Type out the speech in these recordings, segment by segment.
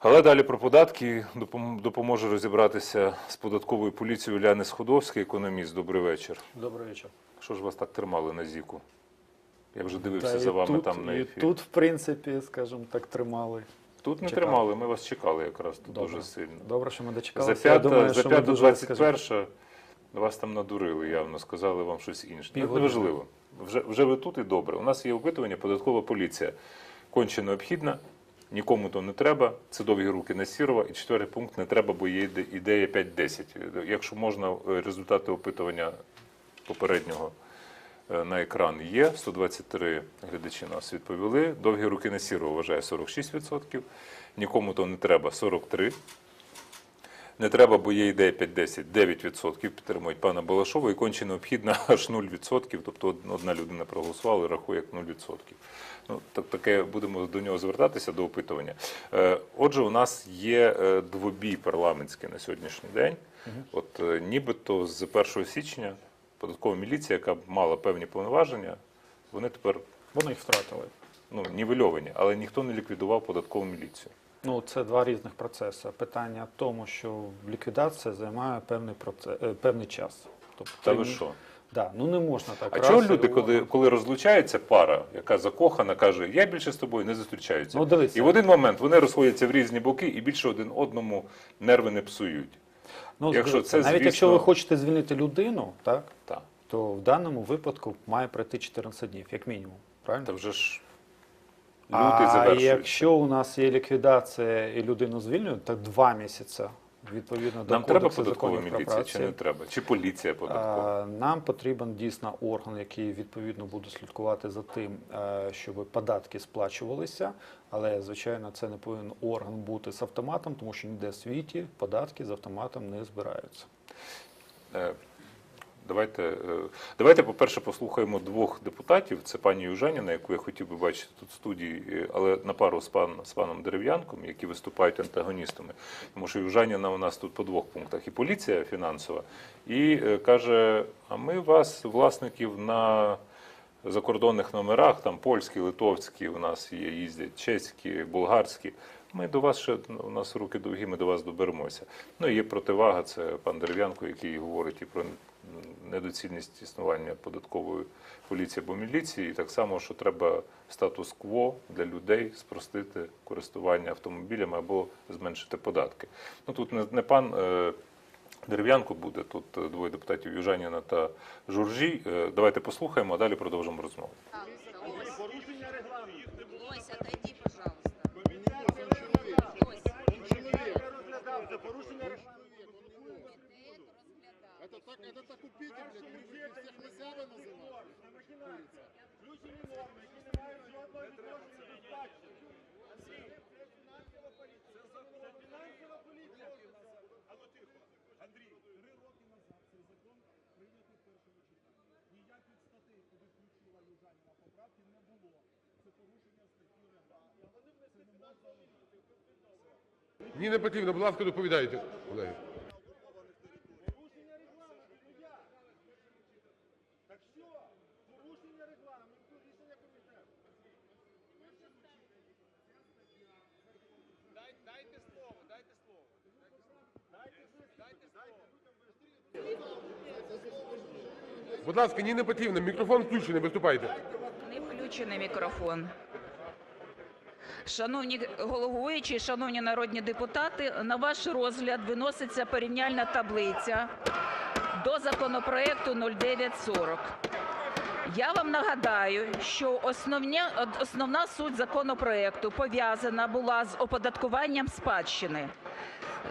Але далі про податки допоможе розібратися з податковою поліцією Уляни Сходовський, економіст. Добрий вечір. Добрий вечір. Що ж вас так тримали на зіку? Я вже дивився Та за вами тут, там на і тут, в принципі, скажімо так, тримали. Тут не чекали. тримали, ми вас чекали якраз тут Добре. дуже сильно. Добре, що ми За дочекалися. Я 5, думаю, за що ми 5 дуже, скажімо, 21 вас там надурили явно, сказали вам щось інше. Ну, Півгодини. Неважливо. Вже, вже ви тут і добре. У нас є опитування, податкова поліція. Конче необхідна, нікому то не треба. Це довгі руки на Сірова. І четвертий пункт не треба, бо є ідея 5-10. Якщо можна, е, результати опитування попереднього е, на екран є. 123 глядачі нас відповіли. Довгі руки на Сірова вважає 46%. Нікому то не треба 43%. Не треба, бо є ідея 5-10, 9% підтримують пана Балашова і конче необхідно аж 0%, тобто одна людина проголосувала і рахує як 0%. Ну, так, таке будемо до нього звертатися, до опитування. Е, отже, у нас є е, двобій парламентський на сьогоднішній день. От е, нібито з 1 січня податкова міліція, яка мала певні повноваження, вони тепер Вони їх втратили. ну, нівельовані, але ніхто не ліквідував податкову міліцію. Ну, це два різних процеси. Питання в тому, що ліквідація займає певний, процес, е, певний час. Тобто, Та ви що? Да, ну не можна так. А чого люди, коли, коли розлучається пара, яка закохана, каже, я більше з тобою не зустрічаюся. Ну, дивися. І в один момент вони розходяться в різні боки і більше один одному нерви не псують. Ну, якщо це, навіть звісно- якщо ви хочете звільнити людину, так, Так. то в даному випадку має пройти 14 днів, як мінімум. Правильно? Та вже ж лютий А якщо у нас є ліквідація і людину звільнюють, так два місяці відповідно до Нам треба податкова міліція чи не треба? Чи поліція податкова? Нам потрібен дійсно орган, який відповідно буде слідкувати за тим, е, щоб податки сплачувалися. Але звичайно, це не повинен орган бути з автоматом, тому що ніде в світі податки з автоматом не збираються. Давайте, е, давайте, по-перше, послухаємо двох депутатів. Це пані Южаніна, яку я хотів би бачити тут в студії, е, але на пару з, пан, з паном Дерев'янком, які виступають антагоністами. Тому що Южаніна у нас тут по двох пунктах: і поліція фінансова, і е, каже: а ми вас, власників, на закордонних номерах, там польські, литовські, у нас є, їздять чеські, болгарські. Ми до вас ще ну, у нас руки довгі, ми до вас доберемося. Ну є противага, це пан Дерев'янко, який говорить і про недоцільність існування податкової поліції або міліції, і так само, що треба статус-кво для людей спростити користування автомобілями або зменшити податки. Ну тут не, не пан. е, Дерев'янко буде тут двоє депутатів Южаніна та Журжі. Е, Давайте послухаємо, а далі продовжимо розмову. Ось, отойди, пожалуйста. За порушення Это так, это так убить, блядь, всех месява называют. Ніна Петрівна, будь ласка, доповідайте. колеги. Ласка, Ніна Петрівна, мікрофон включений, виступайте. Не включений мікрофон. Шановні головуючі, шановні народні депутати, на ваш розгляд виноситься порівняльна таблиця до законопроекту 0940. Я вам нагадаю, що основня, основна суть законопроекту пов'язана була з оподаткуванням спадщини.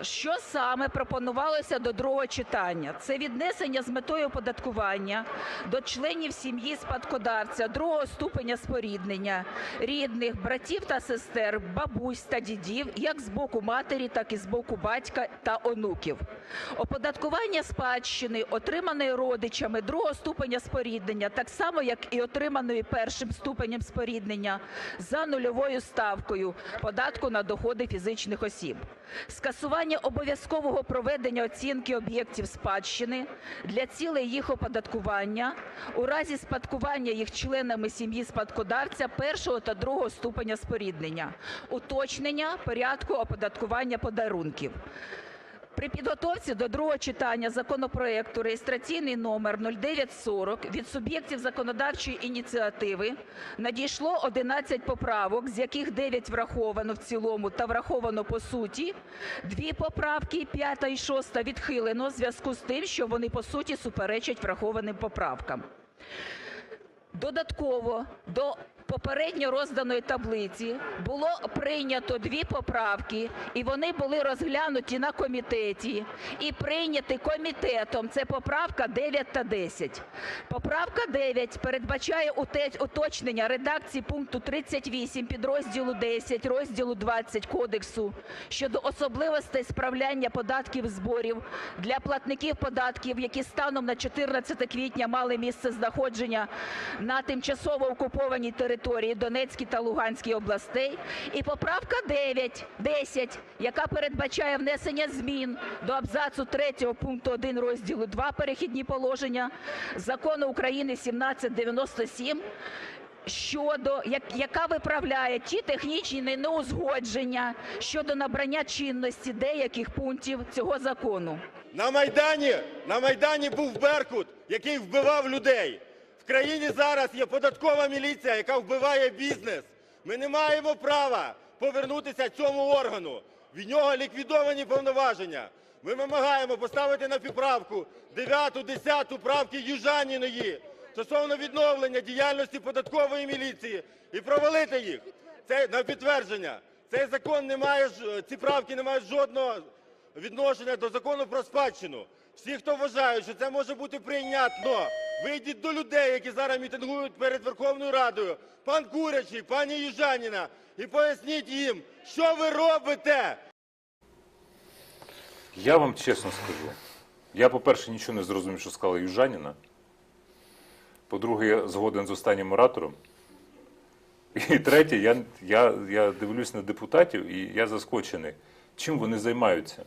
Що саме пропонувалося до другого читання? Це віднесення з метою оподаткування до членів сім'ї спадкодавця другого ступеня споріднення, рідних, братів та сестер, бабусь та дідів, як з боку матері, так і з боку батька та онуків. Оподаткування спадщини, отриманої родичами другого ступеня споріднення, так само само як і отриманою першим ступенем споріднення за нульовою ставкою податку на доходи фізичних осіб. Скасування обов'язкового проведення оцінки об'єктів спадщини для цілей їх оподаткування у разі спадкування їх членами сім'ї спадкодавця першого та другого ступеня споріднення, уточнення порядку оподаткування подарунків. При підготовці до другого читання законопроекту реєстраційний номер 0940 від суб'єктів законодавчої ініціативи надійшло 11 поправок, з яких 9 враховано в цілому та враховано по суті. Дві поправки, 5 і 6, відхилено в зв'язку з тим, що вони по суті суперечать врахованим поправкам. Додатково до попередньо розданої таблиці було прийнято дві поправки, і вони були розглянуті на комітеті і прийняті комітетом. Це поправка 9 та 10. Поправка 9 передбачає уточнення редакції пункту 38 підрозділу 10 розділу 20 Кодексу щодо особливостей справляння податків зборів для платників податків, які станом на 14 квітня мали місце знаходження на тимчасово окупованій території Донецькій та Луганській областей. І поправка 9, 10, яка передбачає внесення змін до абзацу 3 пункту 1 розділу 2 перехідні положення Закону України 1797 щодо як, яка виправляє ті технічні неузгодження щодо набрання чинності деяких пунктів цього закону. На Майдані, на Майдані був Беркут, який вбивав людей. В країні зараз є податкова міліція, яка вбиває бізнес. Ми не маємо права повернутися цьому органу. Від нього ліквідовані повноваження. Ми вимагаємо поставити на поправку 9, 10 правки Южаніної стосовно відновлення діяльності податкової міліції і провалити їх. Це на підтвердження. Цей закон не має ці правки не мають жодного відношення до закону про спадщину. Всі, хто вважають, що це може бути прийнятно, вийдіть до людей, які зараз мітингують перед Верховною Радою, пан Курячий, пані Южаніна, і поясніть їм, що ви робите. Я вам чесно скажу. Я, по-перше, нічого не зрозумів, що сказала Южаніна. По-друге, я згоден з останнім оратором. І третє, я, я, я дивлюсь на депутатів і я заскочений. Чим вони займаються?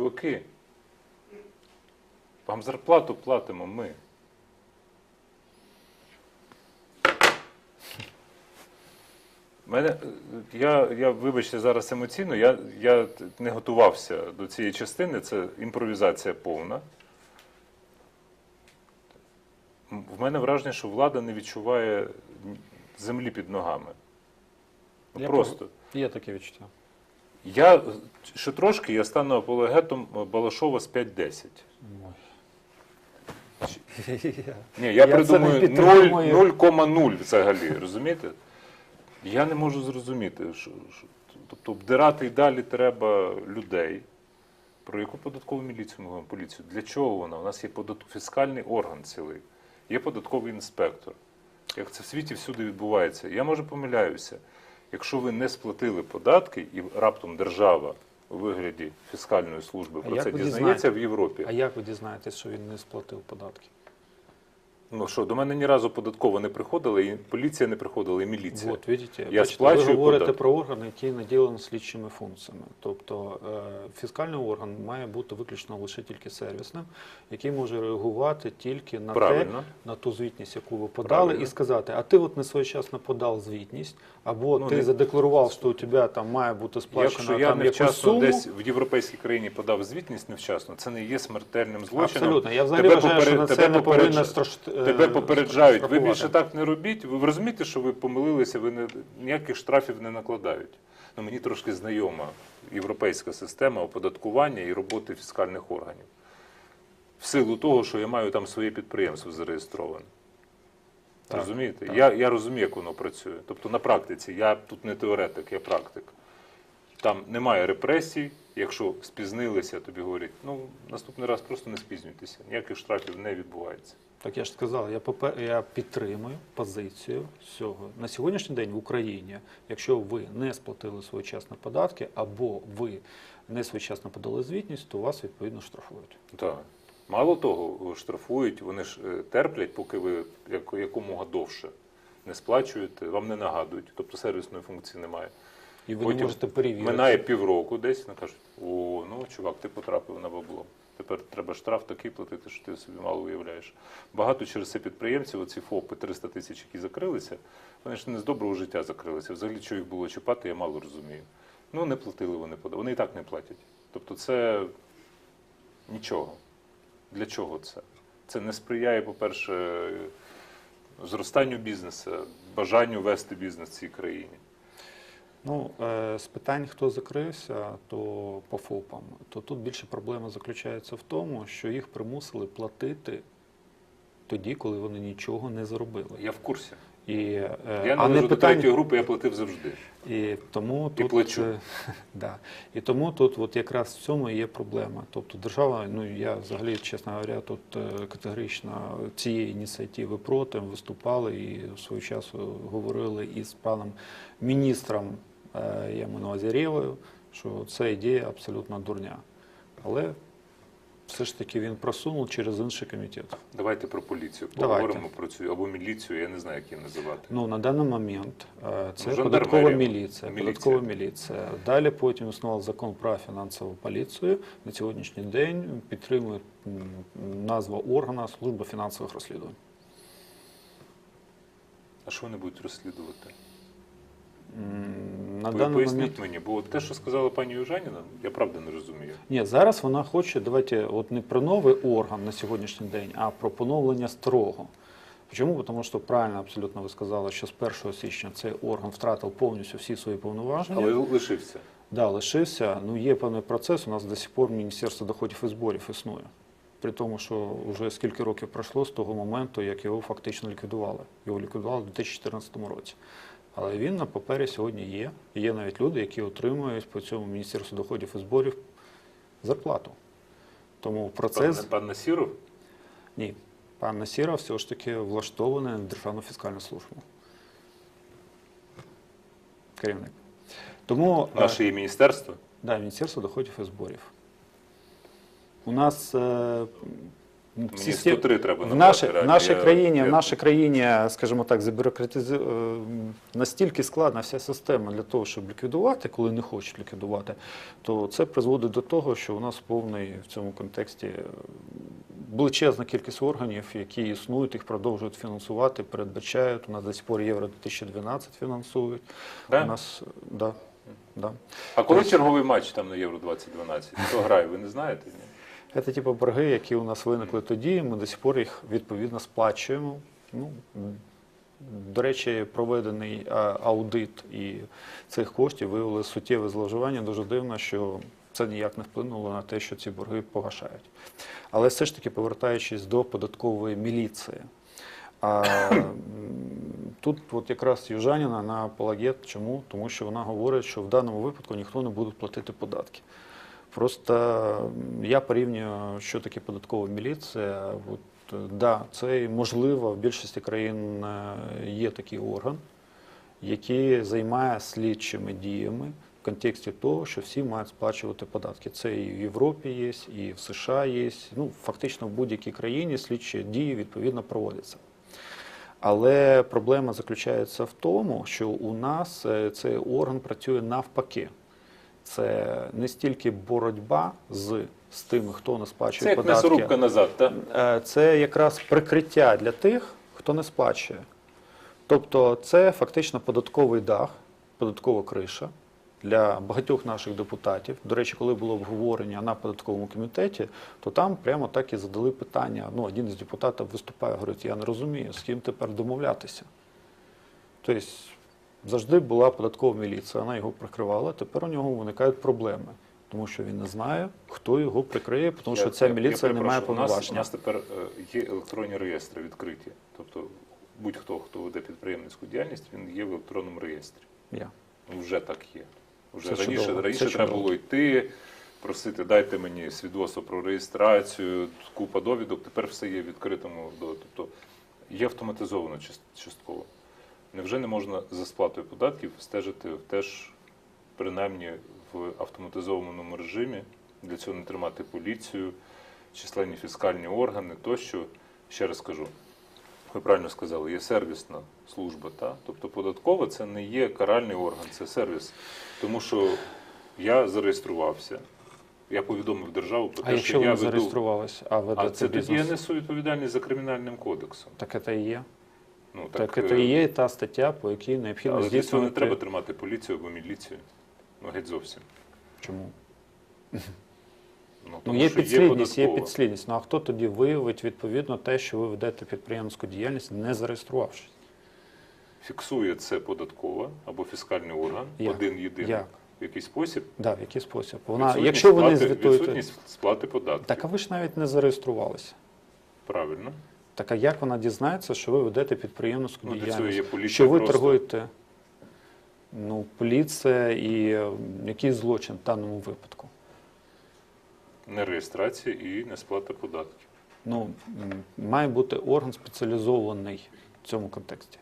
Чуваки, вам зарплату платимо ми. Мене, я, я, вибачте, зараз емоційно, я, я не готувався до цієї частини, це імпровізація повна. В мене враження, що влада не відчуває землі під ногами. Ну, Я просто. Є таке відчуття. Я ще трошки я стану апологетом Балашова з 5-10. Ні, я, придумаю не підтримую. 0, 0,0 взагалі, розумієте? Я не можу зрозуміти, що, що тобто обдирати і далі треба людей. Про яку податкову міліцію ми говоримо? Поліцію? Для чого вона? У нас є подат... фіскальний орган цілий, є податковий інспектор. Як це в світі всюди відбувається. Я може помиляюся. Якщо ви не сплатили податки і раптом держава у вигляді фіскальної служби про це дізнається в Європі. А як ви дізнаєтесь, що він не сплатив податки? Ну що, до мене ні разу податкова не приходила, і поліція не приходила, і міліція. От, видите, Я бачите, сплачую ви говорите податки. про орган, який наділений слідчими функціями. Тобто е, фіскальний орган має бути виключно лише тільки сервісним, який може реагувати тільки на те, на ту звітність, яку ви подали, Правильно. і сказати, а ти от не своєчасно подав звітність, або Ну, ти не- задекларував, що у тебе там має бути сплачено Якщо я там якусь невчасно суму. десь в європейській країні подав звітність невчасно, це не є смертельним злочином. Абсолютно. Я взагалі Тебе вважаю, що на це тебе не повинно попередж- страш- е, Тебе попереджають, ви більше так не робіть. Ви розумієте, що ви помилилися, ви не, ніяких штрафів не накладають. Ну, мені трошки знайома європейська система оподаткування і роботи фіскальних органів. В силу того, що я маю там своє підприємство зареєстроване. Так, Розумієте? так. Я, я розумію, як воно працює. Тобто на практиці, я тут не теоретик, я практик. Там немає репресій. Якщо спізнилися, тобі говорять, ну наступний раз просто не спізнюйтеся, ніяких штрафів не відбувається. Так я ж сказав, я, попе- я підтримую позицію цього. На сьогоднішній день в Україні, якщо ви не сплатили своєчасно податки або ви не своєчасно подали звітність, то вас відповідно штрафують. Так. Мало того, штрафують, вони ж е, терплять, поки ви якомога довше не сплачуєте, вам не нагадують, тобто сервісної функції немає. І ви Потім не можете перевірити. Минає півроку десь, вони кажуть, о, ну чувак, ти потрапив на бабло. Тепер треба штраф такий платити, що ти собі мало уявляєш. Багато через це підприємців, оці ФОПи 300 тисяч, які закрилися, вони ж не з доброго життя закрилися. Взагалі, що їх було чіпати, я мало розумію. Ну, не платили вони податки. Вони і так не платять. Тобто це нічого. Для чого це? Це не сприяє, по-перше, зростанню бізнесу, бажанню вести бізнес в цій країні. Ну, е, з питань, хто закрився, то по ФОПам, то тут більше проблема заключається в тому, що їх примусили платити тоді, коли вони нічого не заробили. Я в курсі. І, е, Я а належу до питання, третьої групи, я платив завжди. І тому І тут, плачу. е, да. і тому тут от якраз в цьому і є проблема. Тобто держава, ну я взагалі, чесно говоря, тут категорично цієї ініціативи проти виступали і в свою часу говорили із паном міністром, я маю на увазі Рєвою, що це ідея абсолютно дурня. Але все ж таки він просунув через інший комітет. Давайте про поліцію. Давайте. Про цю або міліцію, я не знаю, як її називати. Ну, на даний момент е, це Ну, податкова міліція. міліція. Податкова міліція. Далі потім існував закон про фінансову поліцію. На сьогоднішній день підтримує назва органа служба фінансових розслідувань. А що вони будуть розслідувати? На Ви даний поясніть момент мені, бо те, що сказала пані Южаніна, я правда не розумію. ні, зараз вона хоче давайте от не про новий орган на сьогоднішній день, а про поновлення старого. Чому? Тому що правильно абсолютно ви сказали, що з 1 січня цей орган втратив повністю всі свої повноваження. Але лишився. Да, лишився. Ну, є певний процес. У нас до сих пор Міністерство доходів і зборів існує. При тому, що вже скільки років пройшло з того моменту, як його фактично ліквідували. Його ліквідували в 2014 році. Але він на папері сьогодні є. І Є навіть люди, які отримують по цьому Міністерству доходів і зборів зарплату. Тому процес. Пан, пан Насіров? Ні. Пан Насіров все ж таки влаштований на Державну фіскальну службу. Керівник. Тому е, Наше є міністерство. Да, Міністерство доходів і зборів. У нас е, Мені систем- 103 треба в, нашій, в нашій Я- країні, я- в нашій країні, скажімо так, забюрократиз... е, настільки складна вся система для того, щоб ліквідувати, коли не хочуть ліквідувати, то це призводить до того, що у нас повний в цьому контексті е, величезна кількість органів, які існують, їх продовжують фінансувати, передбачають. У нас до сих пор Євро 2012 фінансують. Да? У нас, да, да. А коли черговий матч там на Євро 2012? Хто грає, ви не знаєте? Ні? Це типу борги, які у нас виникли тоді, ми до сих пор їх відповідно сплачуємо. Ну, до речі, проведений аудит і цих коштів виявили суттєве зловживання. Дуже дивно, що це ніяк не вплинуло на те, що ці борги погашають. Але все ж таки, повертаючись до податкової міліції. А, тут от якраз Южаніна на апологет. Чому? Тому що вона говорить, що в даному випадку ніхто не буде платити податки. Просто я порівнюю, що таке податкова міліція. От, да, це можливо в більшості країн е, є такий орган, який займає слідчими діями в контексті того, що всі мають сплачувати податки. Це і в Європі є, і в США є. Ну, фактично в будь-якій країні слідчі дії відповідно проводяться. Але проблема заключається в тому, що у нас е, цей орган працює навпаки. Це не стільки боротьба з, з тими, хто не Це сплачує як податки. м'ясорубка назад, так? Е, Це якраз прикриття для тих, хто не сплачує. Тобто це фактично податковий дах, податкова криша для багатьох наших депутатів. До речі, коли було обговорення на податковому комітеті, то там прямо так і задали питання. Ну, один із депутатів виступає, говорить, я не розумію, з ким тепер домовлятися. Тобто завжди була податкова міліція, вона його прикривала, тепер у нього виникають проблеми. Тому що він не знає, хто його прикриє, тому що Я- ця я- я міліція не має перепрошую, у нас- У нас тепер е, є електронні реєстри відкриті. Тобто будь-хто, хто веде підприємницьку діяльність, він є в електронному реєстрі. Я. Ну, вже так є. Вже Це раніше, чудово, раніше це треба чудово. було йти, просити, дайте мені свідоцтво про реєстрацію, купа довідок, тепер все є в відкритому. Тобто є автоматизовано частково. Невже не можна за сплатою податків стежити теж принаймні в автоматизованому режимі, для цього не тримати поліцію, численні фіскальні органи тощо. Ще раз кажу, ви правильно сказали, є сервісна служба, та? тобто податкова це не є каральний орган, це сервіс. Тому що я зареєструвався, я повідомив державу про А те, якщо що ви я не веду. зареєструвалися, а ведете А це тоді я несу відповідальність за кримінальним кодексом. Так це і є. Ну, Так, е, це і є та стаття, по якій необхідно Але для цього не треба тримати поліцію або міліцію. Ну, геть зовсім. Чому? Ну, Ну, тому є підслідність, є податкова. підслідність. Ну а хто тоді виявить відповідно те, що ви ведете підприємницьку діяльність, не зареєструвавшись? Фіксує це податкова або фіскальний орган, Як? один єдиний. Як? В який спосіб? Да, в який спосіб? Вона, Відсутність якщо ви не звітуєте, Відсутність сплати податків. так а ви ж навіть не зареєструвалися. Правильно. Так а як вона дізнається, що ви ведете підприємницьку Ну, діяльність? що ви просто. торгуєте? Ну, поліція і е, який злочин в даному випадку? Нереєстрація і несплата податків. Ну, має бути орган спеціалізований в цьому контексті.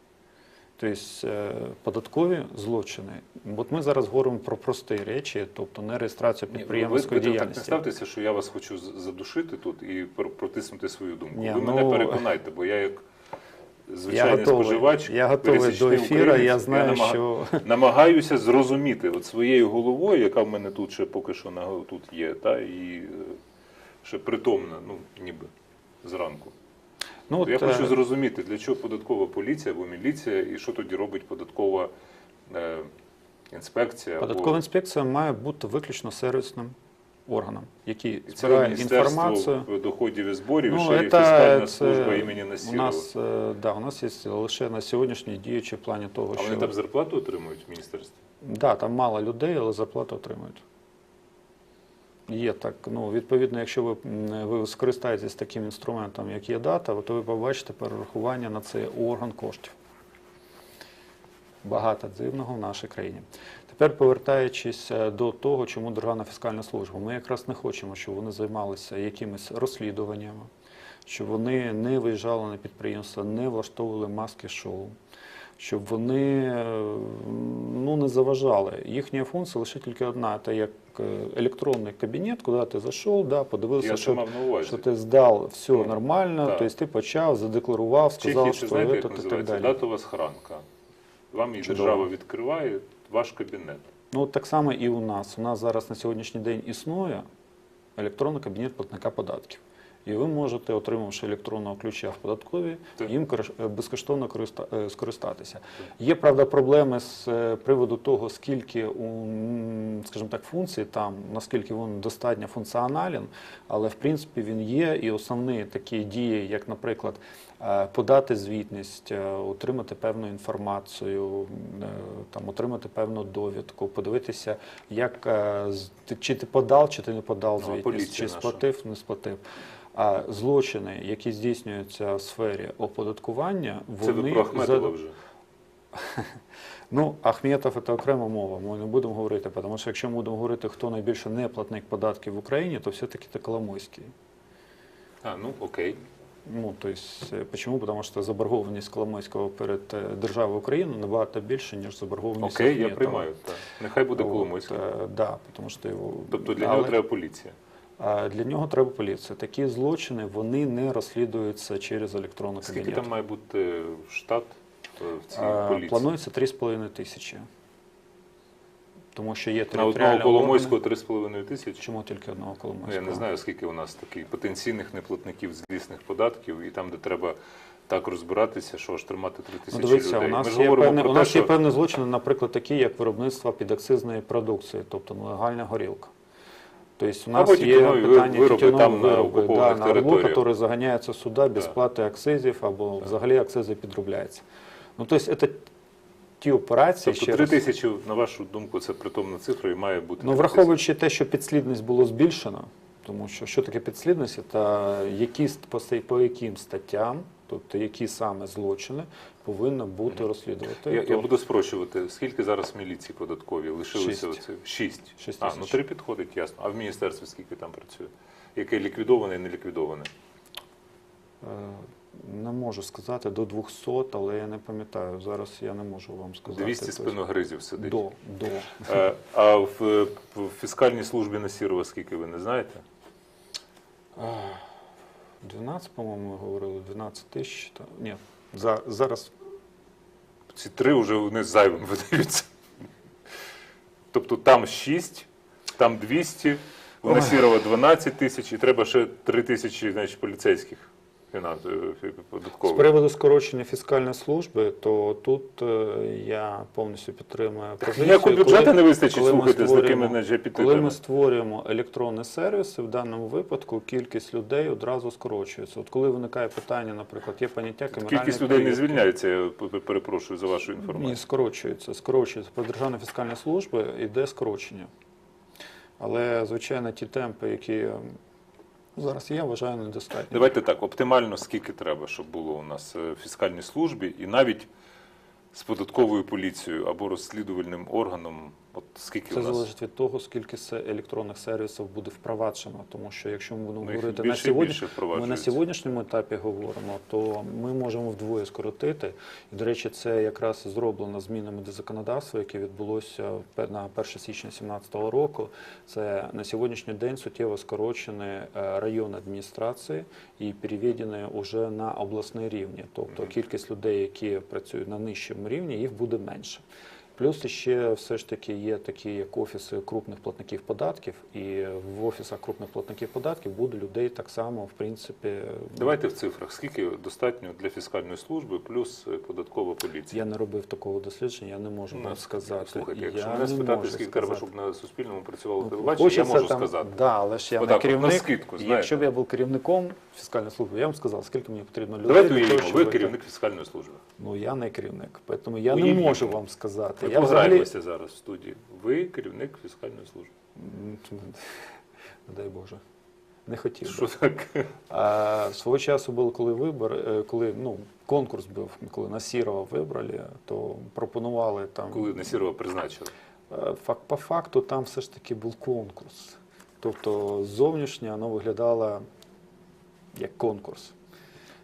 Тобто е, податкові злочини. От ми зараз говоримо про прості речі, тобто не ви, підприємницької ви так не ставтеся, що я вас хочу задушити тут і пр- протиснути свою думку. Ні, ви ну, мене переконайте, бо я як Я звичайний готовий, споживач, я готовий до українець, я знаю, намага- що намагаюся зрозуміти от своєю головою, яка в мене тут ще поки що на тут є, та і е, ще притомна, ну ніби зранку. Ну, от, Я хочу е, зрозуміти, для чого податкова поліція або міліція, і що тоді робить податкова е, інспекція. Податкова або... інспекція має бути виключно сервісним органом, який І збирає інформацію. доходів і зборів, Ну, ще є фіскальна це служба імені У нас, е, да, у нас є лише на сьогоднішній діючі в плані того, А що вони там зарплату отримують в міністерстві? да, там мало людей, але зарплату отримують. Є так. Ну, відповідно, якщо ви, ви скористаєтесь таким інструментом, як є дата, то ви побачите перерахування на цей орган коштів. Багато дивного в нашій країні. Тепер повертаючись е, до того, чому Державна фіскальна служба, ми якраз не хочемо, щоб вони займалися якимись розслідуваннями, щоб вони не виїжджали на підприємства, не влаштовували маски-шоу, щоб вони е, ну, не заважали. Їхня функція лише тільки одна: це як е, електронний кабінет, куди ти зайшов, да, подивився, Я що, що ти здав все Ну, нормально, так. тобто ти почав, задекларував, сказав, Чехії, що це знаєте, як так далі. Датова схранка. Вам її Чудово. держава відкриває ваш кабінет. Ну, так само і у нас. У нас зараз на сьогоднішній день існує електронний кабінет платника податків. І ви можете, отримавши електронного ключа в податковій, їм е, безкоштовно е, скористатися. Є, правда, проблеми з е, приводу того, скільки, скажімо так, функцій там, наскільки він достатньо функціонален, але в принципі він є. І основні такі дії, як, наприклад, подати звітність, отримати певну інформацію, там, отримати певну довідку, подивитися, як, чи ти подав, чи ти не подав Ну, звітність, чи сплатив, не сплатив. А злочини, які здійснюються в сфері оподаткування, Це вони про Ахметова вже. Ну, Ахметов це окрема мова. Ми не будемо говорити, тому що якщо ми будемо говорити, хто найбільше не платник податків в Україні, то все-таки це Коломойський. А, ну окей. Ну, то есть, э, почему? Потому что заборгованість Коломойського перед е, державою України набагато більше, ніж заборгованість Окей, я приймаю. Так. Нехай буде От, Коломойський. е, да, тому що його... Тобто для Але, нього треба поліція. А, Для нього треба поліція. Такі злочини, вони не розслідуються через електронний Скільки кабінет. там має бути штат в цій поліції? Планується 3,5 тисячі. Тому що є На одного Коломойського органи. 3,5 тисячі. Чому тільки одного Ну, Коломойського? я не знаю, скільки у нас таких потенційних неплатників злісних податків, і там, де треба так розбиратися, що аж тримати 3 Ну, тисячі дивіться, людей. у нас, Ми є, певне, про у те, нас є певні злочини, наприклад, такі, як виробництво підакцизної продукції, тобто нелегальна горілка. Тобто у нас Або є питання вироби там на вироби, да, на рабо, територіях. який заганяється сюди без Да. сплати акцизів, або взагалі акцизи підробляються. Ну, тобто, це ті операції, тобто ще 3 раз. тисячі, на вашу думку, це притомна цифра і має бути. Ну, враховуючи те, що підслідність було збільшено, тому що що таке підслідність, це які, по, по яким статтям тобто які саме злочини повинно бути розслідувати. Я, То я буду спрощувати. Скільки зараз міліції податковій лишилося? Шість. Оце? Шість. Шість а, ну три підходить, ясно. А в міністерстві скільки там працює? Яке ліквідоване і не ліквідоване? е, не можу сказати до 200, але я не пам'ятаю. Зараз я не можу вам сказати. 200 Тобто, спиногризів сидить. До, до. Е, А в, в фіскальній службі Насірова скільки ви не знаєте? А, 12, по-моєму, ми говорили, 12 тисяч. та- Ні, за, зараз Ці три вже вони зайвим видаються. Тобто там 6, там 200, у Насірова 12 тисяч, і треба ще 3 тисячі значить, поліцейських фінансових з приводу скорочення фіскальної служби, то тут е, я повністю підтримую позицію. Ніякого коли- бюджету не вистачить, слухайте, з такими значить, Коли ми створюємо електронні сервіси, в даному випадку кількість людей одразу скорочується. От коли виникає питання, наприклад, є поняття камеральної Кількість людей не звільняється, я перепрошую за вашу Ні, інформацію. скорочується. Скорочується. По Державної фіскальної служби йде скорочення. Але, звичайно, ті темпи, які зараз є, вважаю, недостатньо. Давайте так, оптимально скільки треба, щоб було у нас е, в фіскальній службі і навіть з податковою поліцією або розслідувальним органом, от скільки Це у нас залежить від того, скільки електронних сервісів буде впроваджено. Тому що якщо ми будемо Ну, говорити на сьогодні, ми на сьогоднішньому етапі говоримо, то ми можемо вдвоє скоротити. І, до речі, це якраз зроблено змінами до законодавства, яке відбулося на 1 січня 2017 року. Це на сьогоднішній день суттєво скорочені е, районні адміністрації і переведені вже на обласний рівні. Тобто кількість людей, які працюють на нижчому рівні, їх буде менше. Плюс ще все ж таки є такі, як офіси крупних платників податків, і в офісах крупних платників податків буде людей так само, в принципі. Давайте в цифрах. Скільки достатньо для фіскальної служби плюс е, податкова поліція? Я не робив такого дослідження, я не можу Ну, вам сказати. Слухайте, Я якщо мене не спитати, скільки щоб на Суспільному працювало Ну, телебачення, я можу там- сказати. Да, але ж я Отак не от, на керівник. скидку. Якщо б я був керівником фіскальної служби, я вам сказав, скільки мені потрібно людей. Давайте уявімо, ви керівник фіскальної служби. Ну я не керівник, тому я не можу вам сказати. Я взагалі пограємося зараз в студії. Ви керівник фіскальної служби. Не дай Боже. Не хотів. Що так? А свого часу було, коли вибор, е, коли ну, конкурс був, коли Насірова вибрали, то пропонували там. Коли Насірова призначили? Е, фак- По факту там все ж таки був конкурс. Тобто зовнішнє воно виглядало як конкурс.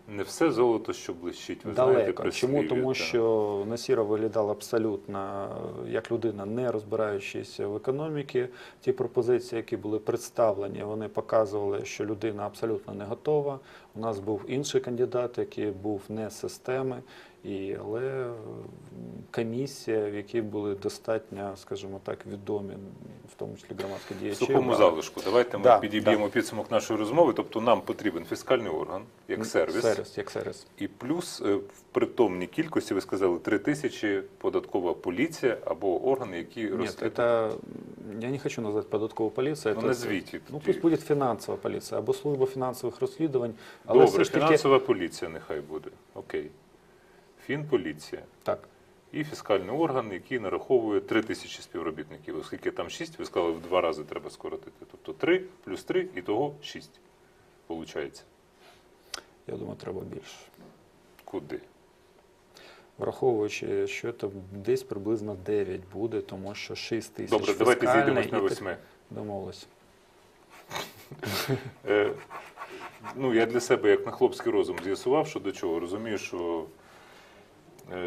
Не все золото, що блищить. Ви знаєте, Далеко. Чому? прислів'я, Тому так. що Насіра виглядав абсолютно е, як людина, не розбираючись в економіці. Ті пропозиції, які були представлені, вони показували, що людина абсолютно не готова. У нас був інший кандидат, який був не з системи, і, але комісія, в якій були достатньо, скажімо так, відомі, в тому числі громадські В діячі. сухому брали. залишку. Давайте ми Да, підіб'ємо підсумок нашої розмови. Тобто нам потрібен фіскальний орган як сервіс. Сервіс, як сервіс. І плюс е, в притомній кількості, ви сказали, 3 тисячі податкова поліція або органи, які розслідують. это я не хочу назвать податковую полицию. Ну, это, назвіть. ну пусть буде фінансова поліція або служба фінансових розслідувань. Але Добре, все ж таки фінансова поліція нехай буде. Окей. Фінполіція. так. І фіскальний орган, який нараховує 3 тисячі співробітників. Оскільки там 6, ви сказали, в два рази треба скоротити. Тобто 3 плюс 3 і того 6. Получається. Я думаю, треба більше. Куди? Враховуючи, що це десь приблизно 9 буде, тому що 6 тисяч Добре, давайте зійдемось на і ти- 8. Домовились. Е, ну, я для себе, як на хлопський розум, з'ясував, що до чого. Розумію, що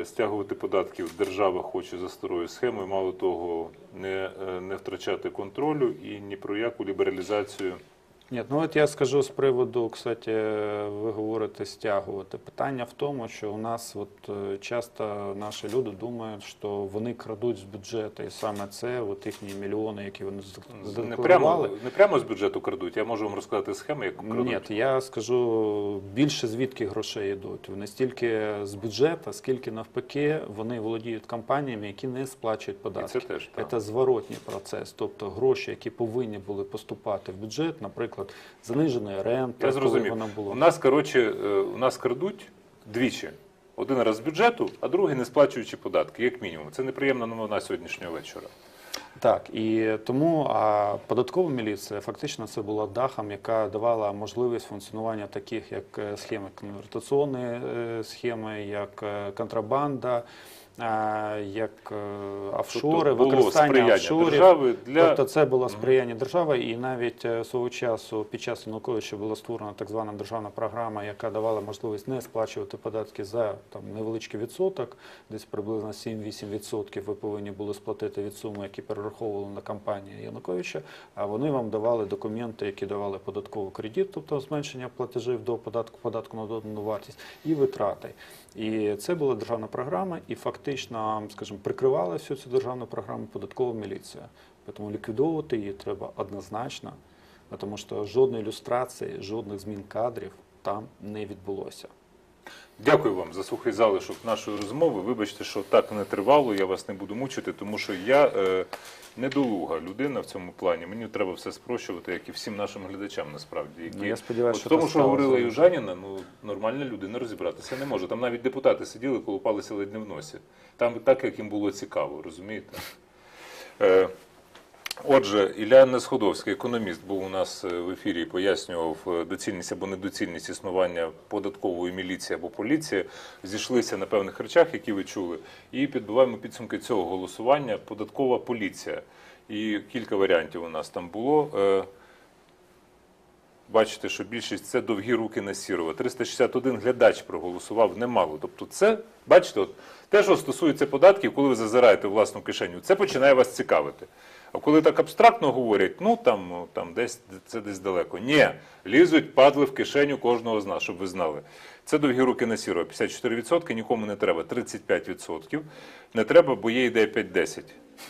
стягувати податків держава хоче за старою схемою, мало того, не, е, не втрачати контролю і ні про яку лібералізацію. Ні, ну от я скажу з приводу, кстати, ви говорите стягувати. Питання в тому, що у нас от е, часто наші люди думають, що вони крадуть з бюджету, і саме це от їхні мільйони, які вони з- Не прямо, не прямо з бюджету крадуть, я можу вам розказати схеми, як крадуть. Ні, я скажу більше звідки грошей йдуть. Не стільки з бюджету, скільки навпаки вони володіють компаніями, які не сплачують І податки. це теж так. Це зворотній процес. Тобто гроші, які повинні були поступати в бюджет, наприклад, заниженої ренти, Я зрозумів. вона У нас, коротше, е, у нас крадуть двічі. Один раз з бюджету, а другий не сплачуючи податки, як мінімум. Це неприємна новина сьогоднішнього вечора. Так, і тому а податкова міліція фактично це була дахом, яка давала можливість функціонування таких як е, схеми конвертаційні е, схеми, як контрабанда, як е, офшори, Тобто використання офшорів. держави для Тобто це було сприяння держави, і навіть е, свого часу під час Януковича була створена так звана державна програма, яка давала можливість не сплачувати податки за там невеличкий відсоток, десь приблизно 7-8% ви повинні були сплатити від суми, які перераховували на кампанії Януковича. А вони вам давали документи, які давали податковий кредит, тобто зменшення платежів до податку податку на додану вартість і витрати. І це була державна програма, і фактично, скажімо, прикривала всю цю державну програму податкова міліція. Тому ліквідовувати її треба однозначно, тому що жодної ілюстрації, жодних змін кадрів там не відбулося. Дякую вам за сухий залишок нашої розмови. Вибачте, що так не тривало, я вас не буду мучити, тому що я е, недолуга людина в цьому плані. Мені треба все спрощувати, як і всім нашим глядачам, насправді. Які... Ну, я сподіваюся, що тому, що говорила. Южаніна, ну нормальна людина розібратися не може. Там навіть депутати сиділи, колупалися ледь не в носі. Там так, як їм було цікаво, розумієте? Е, Отже, Ілля Несходовський, економіст, був у нас е, в ефірі і пояснював е, доцільність або недоцільність існування податкової міліції або поліції. Зійшлися на певних речах, які ви чули, і підбиваємо підсумки цього голосування. Податкова поліція. І кілька варіантів у нас там було. Е, Бачите, що більшість це довгі руки Насірова. 361 глядач проголосував немало. Тобто, це бачите, от те, що стосується податків, коли ви зазираєте власну кишеню, це починає вас цікавити. А коли так абстрактно говорять, ну там, там десь це десь далеко. Ні, лізуть падли в кишеню кожного з нас, щоб ви знали. Це довгі руки Насірова. 54% нікому не треба. 35% не треба, бо є ідея 5-10.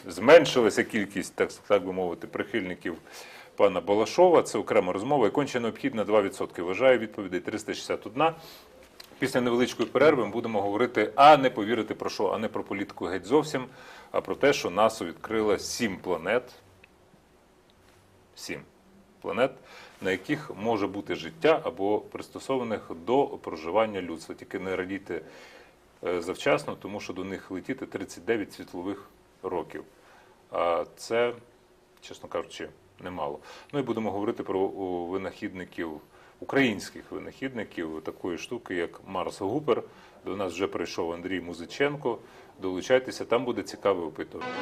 Зменшилася кількість, так, так би мовити, прихильників пана Балашова. Це окрема розмова. І конче необхідна 2%. Вважаю відповідей 361. Після невеличкої перерви ми будемо говорити, а не повірити про що, а не про політику геть зовсім, а про те, що НАСА відкрила сім планет. Сім планет, на яких може бути життя або пристосованих до проживання людства. Тільки не радійте е, завчасно, тому що до них летіти 39 світлових років. А це, чесно кажучи, немало. Ну і будемо говорити про винахідників, українських винахідників такої штуки, як Марс Гупер. До нас вже прийшов Андрій Музиченко. Долучайтеся, там буде цікаве опитування.